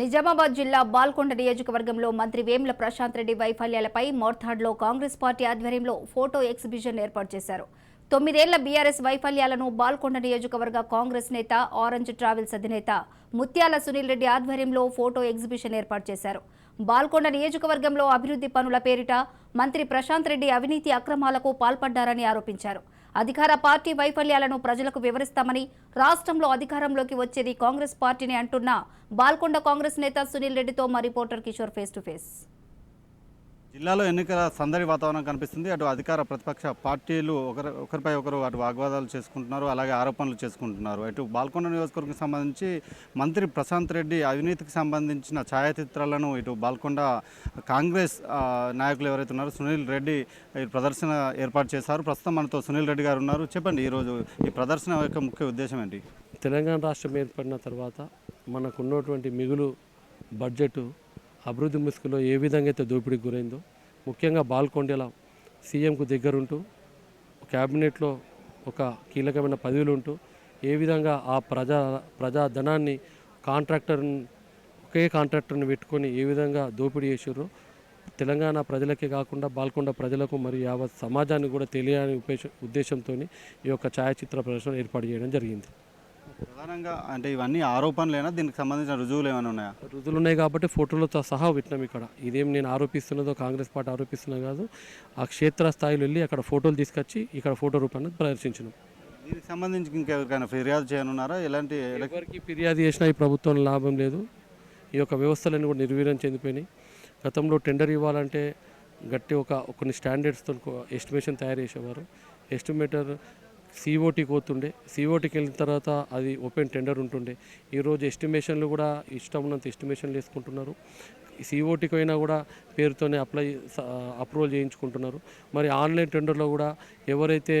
నిజామాబాద్ జిల్లా బాల్కొండ నియోజకవర్గంలో మంత్రి వేముల ప్రశాంత్ రెడ్డి వైఫల్యాలపై మోర్తాడ్లో కాంగ్రెస్ పార్టీ ఆధ్వర్యంలో ఫోటో ఎగ్జిబిషన్ ఏర్పాటు చేశారు. తొమ్మిదేళ్ళ బీఆర్ఎస్ వైఫల్యాలను బాల్కొండ నియోజకవర్గ కాంగ్రెస్ నేత ఆరెంజ్ ట్రావెల్స్ అధినేత ముత్యాల సునీల్ రెడ్డి ఆధ్వర్యంలో ఫోటో ఎగ్జిబిషన్ ఏర్పాటు చేశారు. బాల్కొండ నియోజకవర్గంలో అభివృద్ధి పనుల పేరిట మంత్రి ప్రశాంత్ రెడ్డి అవినీతి అక్రమాలకు పాల్పడ్డారని ఆరోపించారు. అధికార పార్టీ వైఫల్యాలను ప్రజలకు వివరిస్తామని రాష్ట్రంలో అధికారంలోకి వచ్చేది కాంగ్రెస్ పార్టీని అంటున్న బాల్కొండ కాంగ్రెస్ నేత సునీల్ రెడ్డితో మా reporter Kishore face to face. జిల్లాలో ఎన్నికల సందడి వాతావరణం కనిపిస్తుంది. అటు అధికార ప్రతిపక్ష పార్టీలు ఒకరి ఒకరిపై ఒకరు అటు వాగ్వాదాలు చేసుకుంటున్నారు. అలాగే ఆరోపణలు చేసుకుంటున్నారు. అటు బాల్కొండ నియోజకవర్గం సంబంధించి మంత్రి ప్రశాంత్ రెడ్డి అవినీతికి సంబంధించిన ఛాయాచిత్రాలను ఇటు బాల్కొండ కాంగ్రెస్ నాయకులు ఎవరైతే ఉన్నారో సునీల్ రెడ్డి ప్రదర్శన ఏర్పాటు చేశారు. ప్రస్తుతం మనతో సునీల్ రెడ్డి గారు ఉన్నారు. చెప్పండి ఈరోజు ఈ ప్రదర్శన యొక్క ముఖ్య ఉద్దేశం ఏంటి? తెలంగాణ రాష్ట్రం ఏర్పడిన తర్వాత మనకున్నటువంటి మిగులు బడ్జెట్ అభివృద్ధి ముసుగులో ఏ విధంగా అయితే దోపిడీకి గురైందో ముఖ్యంగా బాల్కొండల సీఎంకు దగ్గరుంటూ క్యాబినెట్లో ఒక కీలకమైన పదవులు ఉంటూ ఏ విధంగా ఆ ప్రజా ప్రజా ధనాన్ని కాంట్రాక్టర్ ఒకే కాంట్రాక్టర్ని పెట్టుకొని ఏ విధంగా దోపిడీ చేసారో తెలంగాణ ప్రజలకే కాకుండా బాల్కొండ ప్రజలకు మరియు యావత్ సమాజానికి కూడా తెలియని ఉద్దేశంతో ఈ యొక్క ఛాయాచిత్ర ప్రదర్శన ఏర్పాటు చేయడం జరిగింది. ప్రధానంగా అంటే ఇవన్నీ ఆరోపణలేనా? దీనికి సంబంధించిన రుజువులు ఏమైనా ఉన్నాయా? రుజువులు ఉన్నాయి కాబట్టి ఫోటోలతో సహా పెట్టినాం ఇక్కడ. ఇదేం నేను ఆరోపిస్తున్నదో కాంగ్రెస్ పార్టీ ఆరోపిస్తున్నా కాదు. ఆ క్షేత్ర స్థాయిలో వెళ్ళి అక్కడ ఫోటోలు తీసుకొచ్చి ఇక్కడ ఫోటో రూపాన్ని ప్రదర్శించినాం. దీనికి సంబంధించి ఇంకెవరికైనా ఫిర్యాదు చేయనున్నారా? ఎలాంటి ఎవరికి ఫిర్యాదు చేసినా ఈ ప్రభుత్వం లాభం లేదు. ఈ యొక్క వ్యవస్థలన్నీ కూడా నిర్వీర్యం చెందిపోయినాయి. గతంలో టెండర్ ఇవ్వాలంటే గట్టి ఒక కొన్ని స్టాండర్డ్స్తో ఎస్టిమేషన్ తయారు చేసేవారు. ఎస్టిమేటర్ సిఓటీకి పోతుండే సిఓటీకి వెళ్ళిన తర్వాత అది ఓపెన్ టెండర్ ఉంటుండే. ఈరోజు ఎస్టిమేషన్లు కూడా ఇష్టం ఉన్నంత ఎస్టిమేషన్లు వేసుకుంటున్నారు. సిఓటీకి అయినా కూడా పేరుతోనే అప్లై అప్రూవల్ చేయించుకుంటున్నారు. మరి ఆన్లైన్ టెండర్లో కూడా ఎవరైతే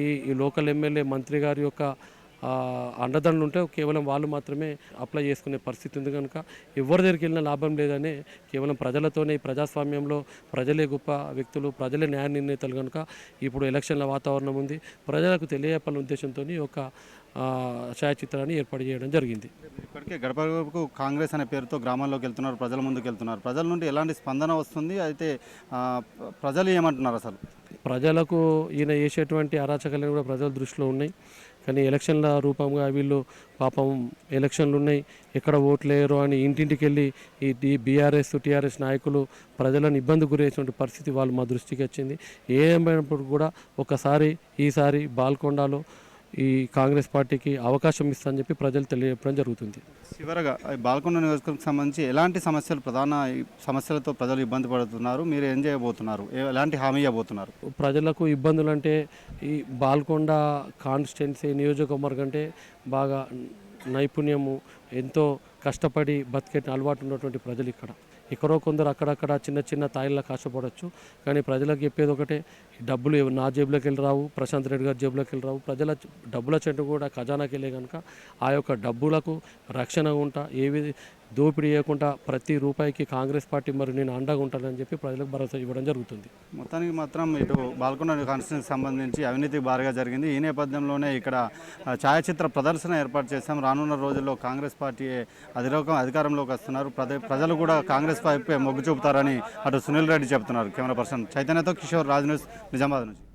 ఈ ఈ లోకల్ ఎమ్మెల్యే మంత్రి గారి యొక్క అండదండలు ఉంటే కేవలం వాళ్ళు మాత్రమే అప్లై చేసుకునే పరిస్థితి ఉంది కనుక ఎవరి దగ్గరికి వెళ్ళినా లాభం లేదని కేవలం ప్రజలతోనే ప్రజాస్వామ్యంలో ప్రజలే గొప్ప వ్యక్తులు ప్రజలే న్యాయ నిర్ణేతలు కనుక ఇప్పుడు ఎలక్షన్ల వాతావరణం ఉంది. ప్రజలకు తెలియపల్లిన ఉద్దేశంతో ఆ, ఛాయాచిత్రాన్ని ఏర్పాటు చేయడం జరిగింది. ఇప్పటికే గడప గడపకు కాంగ్రెస్ అనే పేరుతో గ్రామాల్లోకి వెళ్తున్నారు ప్రజల ముందుకు వెళ్తున్నారు. ప్రజల నుండి ఎలాంటి స్పందన వస్తుంది? అయితే ప్రజలు ఏమంటున్నారు అసలు? ప్రజలకు ఈయన చేసేటువంటి అరాచకాలను కూడా ప్రజల దృష్టిలో ఉన్నాయి. కానీ ఎలక్షన్ల రూపంగా వీళ్ళు పాపం ఎలక్షన్లు ఉన్నాయి ఎక్కడ ఓట్లు వేయరు అని ఇంటింటికి వెళ్ళి ఈ డి బీఆర్ఎస్ టీఆర్ఎస్ నాయకులు ప్రజలను ఇబ్బంది గురేటువంటి పరిస్థితి వాళ్ళు మా దృష్టికి వచ్చింది. ఏమైనప్పుడు కూడా ఒకసారి ఈసారి బాల్కొండలో ఈ కాంగ్రెస్ పార్టీకి అవకాశం ఇస్తా చెప్పి ప్రజలు తెలియజెప్పడం జరుగుతుంది. చివరగా బాల్కొండ నియోజకవర్గం సంబంధించి ఎలాంటి సమస్యలు ప్రధాన సమస్యలతో ప్రజలు ఇబ్బంది పడుతున్నారు? మీరు ఏం చేయబోతున్నారు? ఎలాంటి హామీ ఇవ్వబోతున్నారు? ప్రజలకు ఇబ్బందులు అంటే ఈ బాల్కొండ కాన్స్టిట్యున్సీ నియోజకవర్గం అంటే బాగా నైపుణ్యము ఎంతో కష్టపడి బతికేట అలవాటు ఉన్నటువంటి ప్రజలు ఇక్కడ. ఎక్కడో కొందరు అక్కడక్కడ చిన్న చిన్న తాయిల్లా కష్టపడవచ్చు కానీ ప్రజలకు చెప్పేది ఒకటే డబ్బులు నా జేబులోకి వెళ్ళి రావు ప్రశాంత్ రెడ్డి గారి జేబులోకి వెళ్ళి రావు. ప్రజల డబ్బుల చెట్టు కూడా ఖజానాకి వెళ్ళే కనుక ఆ యొక్క డబ్బులకు రక్షణ ఉంటా. ఏ దోపిడీ చేయకుండా ప్రతి రూపాయికి కాంగ్రెస్ పార్టీ మరి నేను అండగా ఉంటానని చెప్పి ప్రజలకు భరోసా ఇవ్వడం జరుగుతుంది. మొత్తానికి మాత్రం ఇటు బాల్కొండ కాన్స్టిట్యూన్సీకి సంబంధించి అవినీతి భారీగా జరిగింది. ఈ నేపథ్యంలోనే ఇక్కడ ఛాయాచిత్ర ప్రదర్శన ఏర్పాటు చేశాం. రానున్న రోజుల్లో కాంగ్రెస్ పార్టీ అధిరోకం అధికారంలోకి వస్తున్నారు. ప్రజలు కూడా కాంగ్రెస్ వైపే మొగ్గు చూపుతారని అటు సునీల్ రెడ్డి చెబుతున్నారు కెమెరా పర్సన్ చైతన్యతో కిషోర్ రాజ్ న్యూస్ నిజామాబాద్ నుంచి.